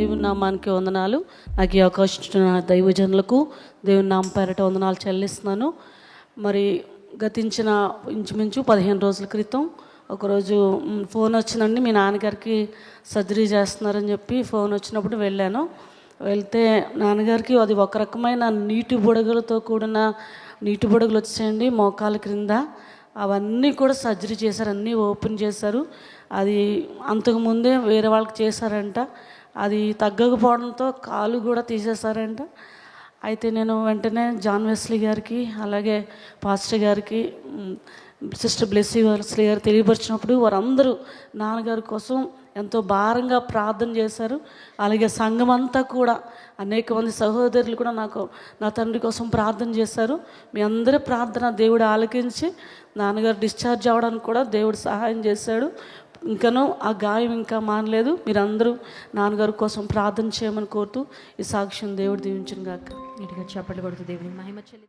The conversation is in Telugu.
దేవుని నామానికి వందనాలు. నాకు ఈ అవకాశం దైవజనులకు దేవుని నామ పేరట వందనాలు చెల్లిస్తున్నాను. మరి గతించిన ఇంచుమించు పదిహేను రోజుల క్రితం ఒకరోజు ఫోన్ వచ్చిందండి. మీ నాన్నగారికి సర్జరీ చేస్తున్నారని చెప్పి ఫోన్ వచ్చినప్పుడు వెళ్ళాను. వెళ్తే నాన్నగారికి అది ఒక రకమైన నీటి బుడగలతో కూడిన నీటి బుడగలు వచ్చాయండి మోకాల క్రింద. అవన్నీ కూడా సర్జరీ చేశారు అన్నీ ఓపెన్ చేశారు. అది అంతకుముందే వేరే వాళ్ళకి చేశారంట. అది తగ్గకపోవడంతో కాలు కూడా తీసేశారంట. అయితే నేను వెంటనే జాన్ వెస్లీ గారికి అలాగే పాస్టర్ గారికి సిస్టర్ బ్లెస్సీ వెస్లీ గారు తెలియపరిచినప్పుడు వారందరూ నాన్నగారి కోసం ఎంతో భారంగా ప్రార్థన చేశారు. అలాగే సంఘం అంతా కూడా అనేక మంది సహోదరులు కూడా నాకు నా తండ్రి కోసం ప్రార్థన చేశారు. మీ అందరి ప్రార్థన దేవుడు ఆలకించి నాన్నగారు డిశ్చార్జ్ అవ్వడానికి కూడా దేవుడు సహాయం చేశాడు. ఇంకనూ ఆ గాయం ఇంకా మానలేదు. మీరందరూ నాన్నగారి కోసం ప్రార్థన చేయమని కోరుతూ ఈ సాక్ష్యం దేవుడు దీవించిన గాక. ఇటుగా చప్పట్లు కొడుతూ దేవుని మహిమ చెల్లి